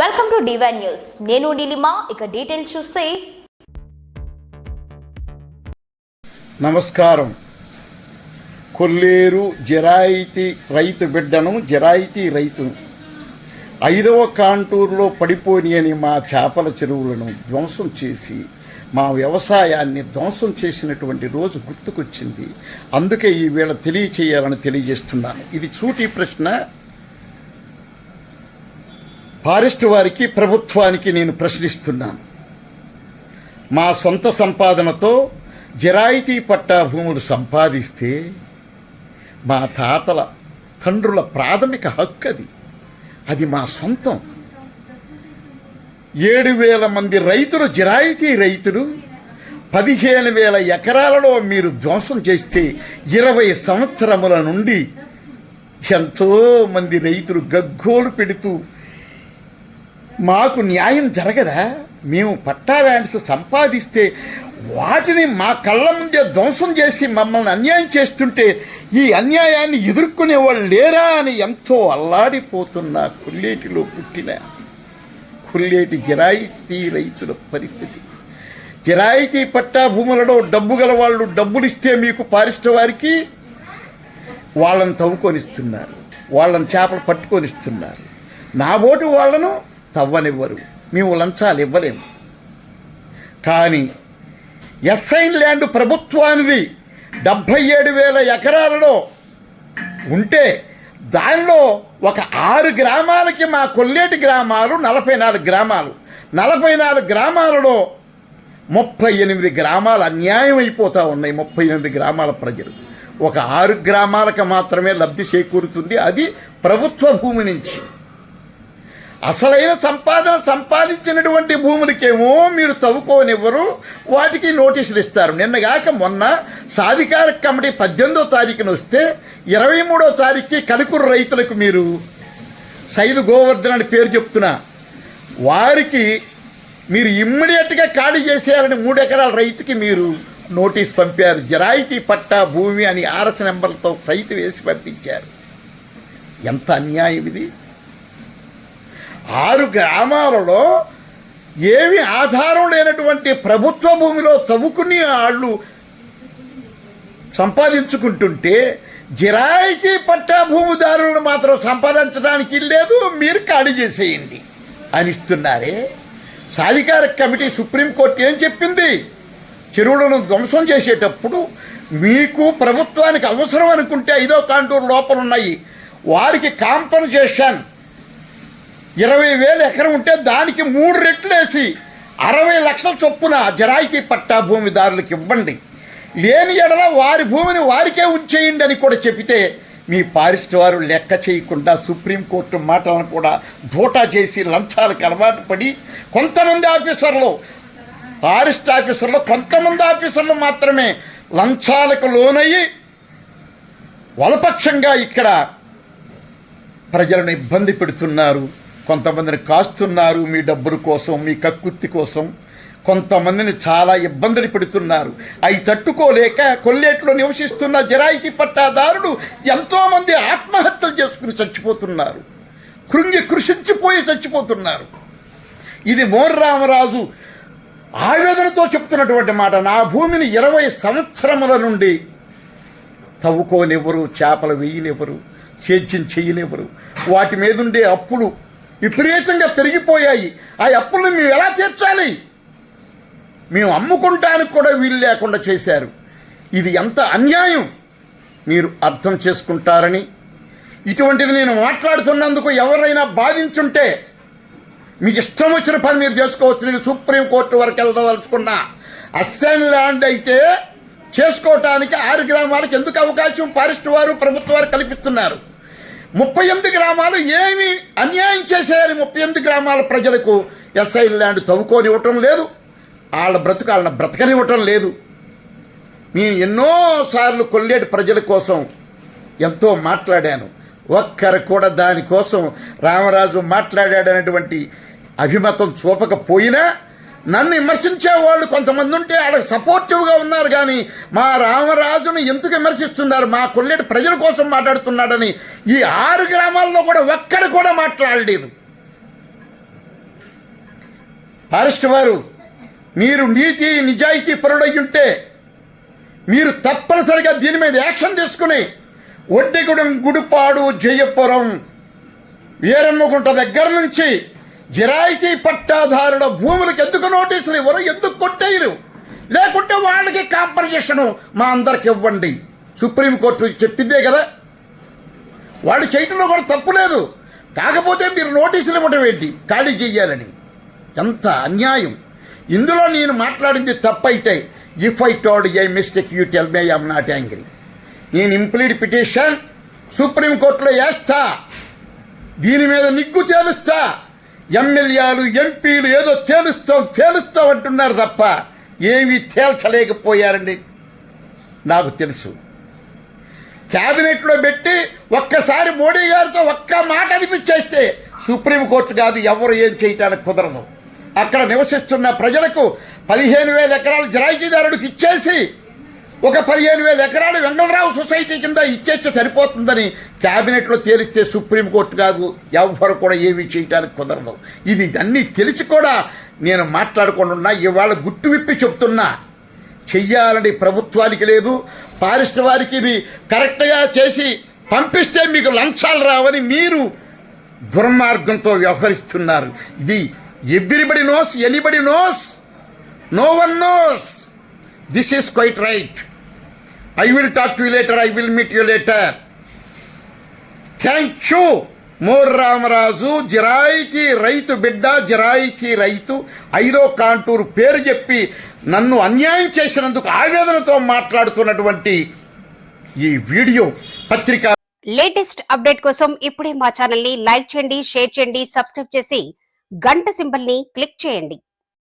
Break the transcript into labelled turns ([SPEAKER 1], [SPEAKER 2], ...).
[SPEAKER 1] Welcome to divine news నేను నీలిమా ఇక details చూస్తే.
[SPEAKER 2] నమస్కారం. కొల్లేరు జరాయితీ రైతు బిడ్డను జరాయితీ రైతును. ఐదవ కాంటూరులో పడిపోని మా చేపల చెరువులను ధ్వంసం చేసి మా వ్యవసాయాన్ని ధ్వంసం చేసినటువంటి రోజు గుర్తుకొచ్చింది. అందుకే ఈ తెలియచేయాలని తెలియజేస్తున్నాను. ఇది సూటి ప్రశ్న ఫారెస్ట్ వారికి ప్రభుత్వానికి నేను ప్రశ్నిస్తున్నాను. మా సొంత సంపాదనతో జిరాయితీ పట్టా భూములు సంపాదిస్తే మా తాతల తండ్రుల ప్రాథమిక హక్కు అది. అది మా సొంతం. ఏడు వేల మంది రైతులు జరాయితీ రైతులు పదిహేను వేల ఎకరాలలో మీరు ధ్వంసం చేస్తే ఇరవై సంవత్సరముల నుండి ఎంతో మంది రైతులు గగ్గోలు పెడుతూ మాకు న్యాయం జరగదా? మేము పట్టా ల్యాండ్స్ సంపాదిస్తే వాటిని మా కళ్ళ ముందే ధ్వంసం చేసి మమ్మల్ని అన్యాయం చేస్తుంటే ఈ అన్యాయాన్ని ఎదుర్కొనే వాళ్ళు లేరా అని ఎంతో అల్లాడిపోతున్న కుల్లేటిలో పుట్టిన కుల్లేటి జిరాయితీ రైతుల పరిస్థితి. జిరాయితీ పట్టా భూములలో డబ్బు గల వాళ్ళు డబ్బులు ఇస్తే మీకు పారిష్ట వారికి వాళ్ళని తవ్వుకొనిస్తున్నారు. వాళ్ళని చేపలు పట్టుకొనిస్తున్నారు. నా ఓటు వాళ్ళను తవ్వనివ్వరు. మేము లంచాలు ఇవ్వలేము. కానీ ఎస్ఐన్ ల్యాండ్ ప్రభుత్వానిది డెబ్భై ఏడు వేల ఎకరాలలో ఉంటే దానిలో ఒక ఆరు గ్రామాలకి మా కొల్లేటి గ్రామాలు నలభై నాలుగు గ్రామాలు. నలభై నాలుగు గ్రామాలలో ముప్పై ఎనిమిది గ్రామాలు అన్యాయం అయిపోతూ ఉన్నాయి ముప్పై ఎనిమిది గ్రామాల ప్రజలు. ఒక ఆరు గ్రామాలకు మాత్రమే లబ్ధి చేకూరుతుంది. అది ప్రభుత్వ భూమి నుంచి. అసలైన సంపాదన సంపాదించినటువంటి భూములకేమో మీరు తవ్వుకోనివ్వరు వాటికి నోటీసులు ఇస్తారు. నిన్నగాక మొన్న సాధికార కమిటీ పద్దెనిమిదో తారీఖున వస్తే ఇరవై మూడో తారీఖుకి కలుకురు రైతులకు మీరు సైదు గోవర్ధన్ అని పేరు చెప్తున్నా. వారికి మీరు ఇమ్మీడియట్గా ఖాళీ చేసేయాలని మూడు ఎకరాల రైతుకి మీరు నోటీస్ పంపారు. జరాయితీ పట్టా భూమి అని ఆర్ఎస్ నెంబర్లతో సైతు వేసి పంపించారు. ఎంత అన్యాయం ఇది? ఆరు గ్రామాలలో ఏమి ఆధారం లేనటువంటి ప్రభుత్వ భూమిలో తవ్వుకుని వాళ్ళు సంపాదించుకుంటుంటే జిరాయితీ పట్టా భూమిదారులను మాత్రం సంపాదించడానికి లేదు మీరు ఖాళీ చేసేయండి అని ఇస్తున్నారే. సాధికార కమిటీ సుప్రీంకోర్టు ఏం చెప్పింది? చెరువులను ధ్వంసం చేసేటప్పుడు మీకు ప్రభుత్వానికి అవసరం అనుకుంటే ఐదో కాంటూరు లోపలు ఉన్నాయి వారికి కాంపన్సేషన్ ఇరవై వేలు ఎకరం ఉంటే దానికి మూడు రెట్లు వేసి అరవై లక్షల చొప్పున జరాయితీ పట్టా భూమిదారులకు ఇవ్వండి. లేని ఎడల వారి భూమిని వారికే ఉంచేయండి అని కూడా చెబితే మీ పారిస్ట్ వారు లెక్క చేయకుండా సుప్రీంకోర్టు మాటలను కూడా ధూటా చేసి లంచాలకు అలవాటు పడి కొంతమంది ఆఫీసర్లు ఫారెస్ట్ ఆఫీసర్లు కొంతమంది ఆఫీసర్లు మాత్రమే లంచాలకు లోనయ్యి వలపక్షంగా ఇక్కడ ప్రజలను ఇబ్బంది పెడుతున్నారు. కొంతమందిని కాస్తున్నారు మీ డబ్బుల కోసం మీ కక్కుర్తి కోసం. కొంతమందిని చాలా ఇబ్బందులు పెడుతున్నారు. అవి తట్టుకోలేక కొల్లేట్లో నివసిస్తున్న జరాయితీ పట్టాదారులు ఎంతోమంది ఆత్మహత్యలు చేసుకుని చచ్చిపోతున్నారు. కృంగి కృషించిపోయి చచ్చిపోతున్నారు. ఇది మోర్రామరాజు ఆవేదనతో చెప్తున్నటువంటి మాట. నా భూమిని ఇరవై సంవత్సరముల నుండి తవ్వుకోనివ్వరు చేపలు వేయనివ్వరు సేద్యం చేయనివ్వరు. వాటి మీద ఉండే అప్పులు విపరీతంగా పెరిగిపోయాయి. ఆ అప్పులను మేము ఎలా తీర్చాలి? మేము అమ్ముకుంటానికి కూడా వీలు లేకుండా చేశారు. ఇది ఎంత అన్యాయం! మీరు అర్థం చేసుకుంటారని. ఇటువంటిది నేను మాట్లాడుతున్నందుకు ఎవరైనా బాధించుంటే మీకు ఇష్టం వచ్చిన పని మీరు చేసుకోవచ్చు. నేను సుప్రీంకోర్టు వరకు వెళ్ళదలుచుకున్నా. అస్సాం ల్యాండ్ అయితే చేసుకోవటానికి ఆరు గ్రామాలకు ఎందుకు అవకాశం? ఫారెస్ట్ వారు ప్రభుత్వ వారు కల్పిస్తున్నారు. ముప్పై ఎనిమిది గ్రామాలు ఏమి అన్యాయం చేసేయాలి ముప్పై ఎనిమిది గ్రామాల ప్రజలకు ఎస్ఐ ల్యాండ్ తవ్వుకొని ఇవ్వటం లేదు. వాళ్ళ బ్రతుకు వాళ్ళని బ్రతకనివ్వటం లేదు. నేను ఎన్నోసార్లు కొల్లేటి ప్రజల కోసం ఎంతో మాట్లాడాను. ఒక్కరు కూడా దానికోసం రామరాజు మాట్లాడాడనేటువంటి అభిమతం చూపకపోయినా నన్ను విమర్శించే వాళ్ళు కొంతమంది ఉంటే వాళ్ళకి సపోర్టివ్గా ఉన్నారు కానీ మా రామరాజును ఎందుకు విమర్శిస్తున్నారు? మా కొల్లేటి ప్రజల కోసం మాట్లాడుతున్నాడని ఈ ఆరు గ్రామాల్లో కూడా ఒక్కడు కూడా మాట్లాడలేదు. ఫారెస్ట్ వారు మీరు నీతి నిజాయితీ పరుడయ్యుంటే మీరు తప్పనిసరిగా దీని మీద యాక్షన్ తీసుకుని ఒడ్డిగూడెం గుడిపాడు జయపురం వీరమ్మగుంట దగ్గర నుంచి జిరాయితీ పట్టాదారుల భూములు నోటీసులు ఇవ్వరు ఎందుకు కొట్టేయరు? లేకుంటే వాళ్ళకి కాంపన్సేషను మా అందరికి ఇవ్వండి. సుప్రీంకోర్టు చెప్పిందే కదా. వాళ్ళు చేయటంలో కూడా తప్పు లేదు. కాకపోతే మీరు నోటీసులు ఇవ్వడం ఏంటి? ఖాళీ చేయాలని. ఎంత అన్యాయం. ఇందులో నేను మాట్లాడింది తప్పైతే if I told a mistake you tell me I'm not angry నేను ఇంప్లీడ్ పిటిషన్ సుప్రీంకోర్టులో వేస్తా. దీని మీద నిగ్గు తేలుస్తా. ఎమ్మెల్యేలు ఎంపీలు ఏదో తేలుస్తాం తేలుస్తాం అంటున్నారు తప్ప ఏమీ తేల్చలేకపోయారండి. నాకు తెలుసు. క్యాబినెట్లో పెట్టి ఒక్కసారి మోడీ గారితో ఒక్క మాట అనిపించేస్తే సుప్రీంకోర్టు కాదు ఎవరు ఏం చేయటానికి కుదరదు. అక్కడ నివసిస్తున్న ప్రజలకు పదిహేను వేల ఎకరాలు జిరాయితీదారుడికి ఇచ్చేసి ఒక పదిహేను వేల ఎకరాలు వెంగళరావు సొసైటీ కింద ఇచ్చేస్తే సరిపోతుందని క్యాబినెట్లో తేలిస్తే సుప్రీంకోర్టు కాదు ఎవరు కూడా ఏమీ చేయటానికి కుదరదు. ఇది అన్నీ తెలిసి కూడా నేను మాట్లాడకుండా ఇవాళ గుట్టు విప్పి చెప్తున్నా. చెయ్యాలని ప్రభుత్వానికి లేదు ఫారెస్ట్ వారికి ఇది కరెక్ట్గా చేసి పంపిస్తే మీకు లంచాలు రావని మీరు దుర్మార్గంతో వ్యవహరిస్తున్నారు. ఇది everybody knows anybody knows no one knows. This is quite right I will talk to later I will meet you later thank you more Ramaraju జిరాయితీ రైతు బిడ్డ జిరాయితీ రైతు ఐదో కాంటూరు పేరు చెప్పి నన్ను అన్యాయం చేసినందుకు ఆవేదనతో మాట్లాడుతున్నటువంటి ఈ వీడియో పత్రిక
[SPEAKER 3] లేటెస్ట్ అప్డేట్ కోసం ఇప్పుడే మా ఛానల్ని లైక్ చేయండి షేర్ చేయండి సబ్స్క్రైబ్ చేసి గంట సింబల్ని క్లిక్ చేయండి.